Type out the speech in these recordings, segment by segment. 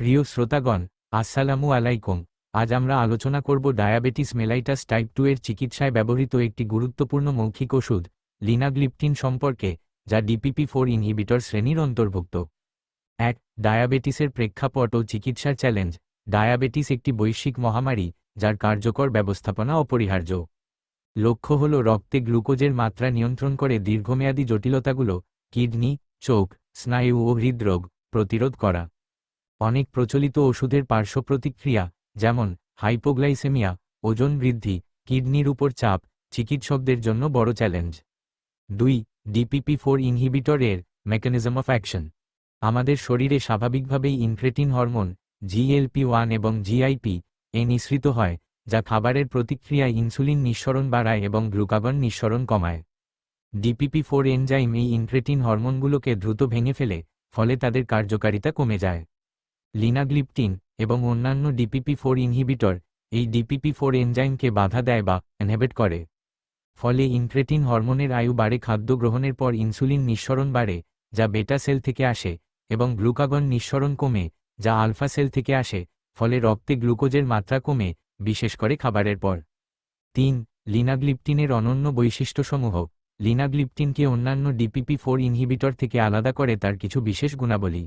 প্রিয় শ্রোতাগণ, আসসালামু আলাইকুম। আজ আমরা আলোচনা করব ডায়াবেটিস মেলাইটাস টাইপ টু এর চিকিৎসায় ব্যবহৃত একটি গুরুত্বপূর্ণ মৌখিক ওষুধ, লিনাগ্লিপটিন সম্পর্কে, যা ডিপিপি ফোর ইনহিবিটর শ্রেণির অন্তর্ভুক্ত। এক, ডায়াবেটিসের প্রেক্ষাপট ও চিকিৎসার চ্যালেঞ্জ। ডায়াবেটিস একটি বৈশ্বিক মহামারী, যার কার্যকর ব্যবস্থাপনা অপরিহার্য। লক্ষ্য হল রক্তে গ্লুকোজের মাত্রা নিয়ন্ত্রণ করে দীর্ঘমেয়াদী জটিলতাগুলো, কিডনি, চোখ, স্নায়ু ও হৃদরোগ প্রতিরোধ করা। অনেক প্রচলিত ওষুধের পার্শ্ব প্রতিক্রিয়া, যেমন হাইপোগ্লাইসেমিয়া, ওজন বৃদ্ধি, কিডনির উপর চাপ, চিকিৎসকদের জন্য বড় চ্যালেঞ্জ। দুই ডিপিপি ফোর ইনহিবিটর এর মেকানিজম অফ অ্যাকশন আমাদের শরীরে স্বাভাবিকভাবেই ইনক্রেটিন হরমোন জিএলপি ওয়ান এবং জিআইপি এ নিঃসৃত হয়, যা খাবারের প্রতিক্রিয়ায় ইনসুলিন নিঃসরণ বাড়ায় এবং গ্লুকাগন নিঃসরণ কমায়। ডিপিপি ফোর এনজাইম এই ইনক্রেটিন হরমোনগুলোকে দ্রুত ভেঙে ফেলে, ফলে তাদের কার্যকারিতা কমে যায়। লিনাগ্লিপটিন এবং অন্যান্য ডিপিপি ফোর ইনহিবিটর, এই ডিপিপি ফোর এনজাইমকে বাধা দেয় বা এনহেবেট করে। ফলে ইনক্রেটিন হরমোনের আয়ু বাড়ে, খাদ্য গ্রহণের পর ইনসুলিন নিঃসরণ বাড়ে, যা বেটা সেল থেকে আসে, এবং গ্লুকাগন নিঃসরণ কমে, যা আলফা সেল থেকে আসে, ফলে রক্তে গ্লুকোজের মাত্রা কমে, বিশেষ করে খাবারের পর। তিন, লিনাগ্লিপটিনের অনন্য বৈশিষ্ট্যসমূহ। লিনাগ্লিপটিনকে অন্যান্য ডিপিপি ফোর ইনহিবিটর থেকে আলাদা করে তার কিছু বিশেষ গুণাবলী।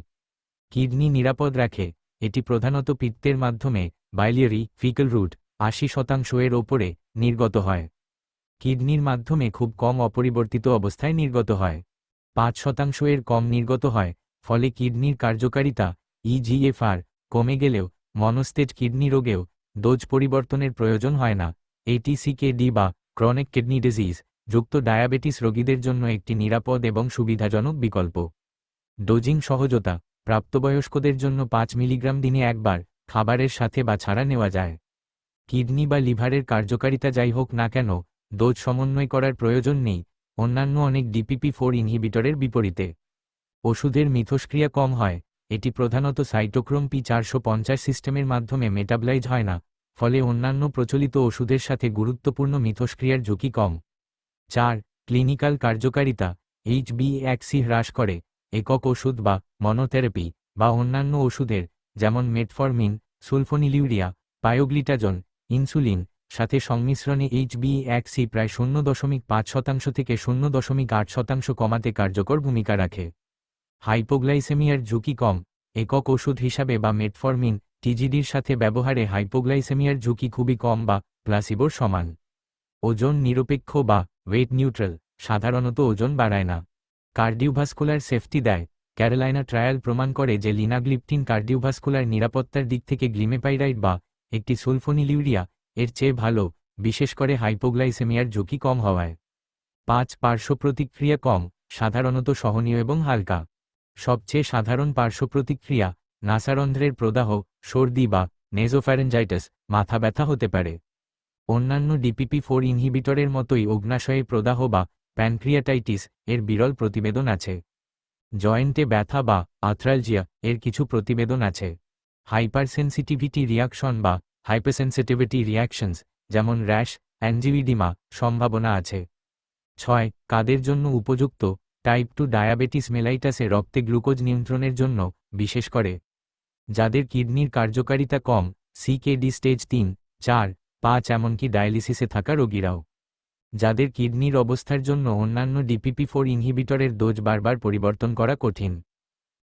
কিডনি নিরাপদ রাখে, এটি প্রধানত পিত্তের মাধ্যমে বাইলিয়ারি ফিকল রুট আশি শতাংশ এর ওপরে নির্গত হয়। কিডনির মাধ্যমে খুব কম অপরিবর্তিত অবস্থায় নির্গত হয়। পাঁচ শতাংশ এর কম নির্গত হয়, ফলে কিডনির কার্যকারিতা ইজিএফআর কমে গেলেও মনস্তেজ কিডনি রোগেও ডোজ পরিবর্তনের প্রয়োজন হয় না। এটিসিকেডি বা ক্রনিক কিডনি ডিজিজ যুক্ত ডায়াবেটিস রোগীদের জন্য একটি নিরাপদ এবং সুবিধাজনক বিকল্প। ডোজিং সহজতা প্রাপ্তবয়স্কদের জন্য পাঁচ মিলিগ্রাম দিনে একবার খাবারের সাথে বা ছাড়া নেওয়া যায়। কিডনি বা লিভারের কার্যকারিতা যাই হোক না কেন, ডোজ সমন্বয় করার প্রয়োজন নেই, অন্যান্য অনেক ডিপিপি ফোর ইনহিবিটরের বিপরীতে। ওষুধের মিথস্ক্রিয়া কম হয়, এটি প্রধানত সাইটোক্রোম পি চারশো পঞ্চাশ সিস্টেমের মাধ্যমে মেটাবলাইজ হয় না, ফলে অন্যান্য প্রচলিত ওষুধের সাথে গুরুত্বপূর্ণ মিথস্ক্রিয়ার ঝুঁকি কম। চার, ক্লিনিক্যাল কার্যকারিতা এইচবি সি হ্রাস করে একক ওষুধ বা মনোথেরাপি বা অন্যান্য ওষুধের, যেমন মেটফরমিন, সুলফোনিলিউরিয়া, পায়োগ্লিটাজন, ইনসুলিন, সাথে সংমিশ্রণে এইচবি সি প্রায় শূন্য দশমিক পাঁচ শতাংশ থেকে শূন্য দশমিক আট শতাংশ কমাতে কার্যকর ভূমিকা রাখে। হাইপোগ্লাইসেমিয়ার ঝুঁকি কম, একক ওষুধ হিসাবে বা মেটফরমিন, টিজিডির সাথে ব্যবহারে হাইপোগ্লাইসেমিয়ার ঝুঁকি খুবই কম বা প্লাসিবোর সমান। ওজন নিরপেক্ষ বা ওয়েট নিউট্রাল, সাধারণত ওজন বাড়ায় না। কার্ডিওভাস্কুলার সেফটি দেয়। ক্যারোলাইনা ট্রায়াল প্রমাণ করে যে লিনাগ্লিপটিন কার্ডিওভাস্কুলার নিরাপত্তার দিক থেকে গ্লিমেপাইরাইড বা একটি সুলফোনিলিউরিয়া, এর চেয়ে ভালো, বিশেষ করে হাইপোগ্লাইসেমিয়ার ঝুঁকি কম হওয়ায়। পাঁচ পার্শ্ব প্রতিক্রিয়া কম, সাধারণত সহনীয় এবং হালকা। সবচেয়ে সাধারণ পার্শ্ব প্রতিক্রিয়া নাসারন্ধ্রের প্রদাহ, সর্দি বা নেজোফ্যারেঞ্জাইটাস মাথা ব্যথা হতে পারে। অন্যান্য ডিপিপি ফোর ইনহিবিটরের মতোই অগ্নাশয়ে প্রদাহ বা প্যানক্রিয়াটাইটিস এর বিরল প্রতিবেদন আছে। জয়েন্টে ব্যথা বা আথ্রালজিয়া এর কিছু প্রতিবেদন আছে। হাইপারসেন্সিটিভিটি রিয়াকশন বা হাইপারসেন্সিটিভিটি রিয়াকশনস যেমন র্যাশ অ্যাঞ্জিভিডিমা সম্ভাবনা আছে। ছয়, কাদের জন্য উপযুক্ত? টাইপ টু ডায়াবেটিস মেলাইটাসে রক্তে গ্লুকোজ নিয়ন্ত্রণের জন্য, বিশেষ করে। যাদের কিডনির কার্যকারিতা কম, সিকেডি স্টেজ তিন, চার, পাঁচ এমনকি ডায়ালিসিসে থাকা রোগীরাও। যাদের কিডনির অবস্থার জন্য অন্যান্য ডিপিপি ফোর ইনহিবিটরের ডোজ বারবার পরিবর্তন করা কঠিন।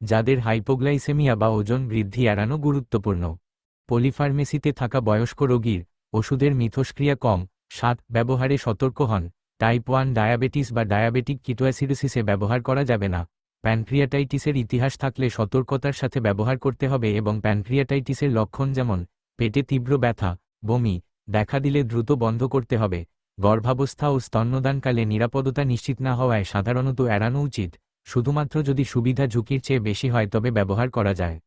যাদের হাইপোগ্লাইসেমিয়া বা ওজন বৃদ্ধি এড়ানো গুরুত্বপূর্ণ। পলিফার্মেসিতে থাকা বয়স্ক রোগীর ওষুধের মিথস্ক্রিয়া কম। সাত, ব্যবহারে সতর্ক হন। টাইপ ওয়ান ডায়াবেটিস বা ডায়াবেটিক কিটোয়াসিডোসিসে ব্যবহার করা যাবে না। প্যানক্রিয়াটাইটিসের ইতিহাস থাকলে সতর্কতার সাথে ব্যবহার করতে হবে এবং প্যানক্রিয়াটাইটিসের লক্ষণ যেমন পেটে তীব্র ব্যথা, বমি, দেখা দিলে দ্রুত বন্ধ করতে হবে। গর্ভাবস্থা ও স্তন্যদানকালে নিরাপদতা নিশ্চিত না হওয়ায় সাধারণত এড়ানো উচিত, শুধুমাত্র যদি সুবিধা ঝুঁকির চেয়ে বেশি হয় তবে ব্যবহার করা যায়।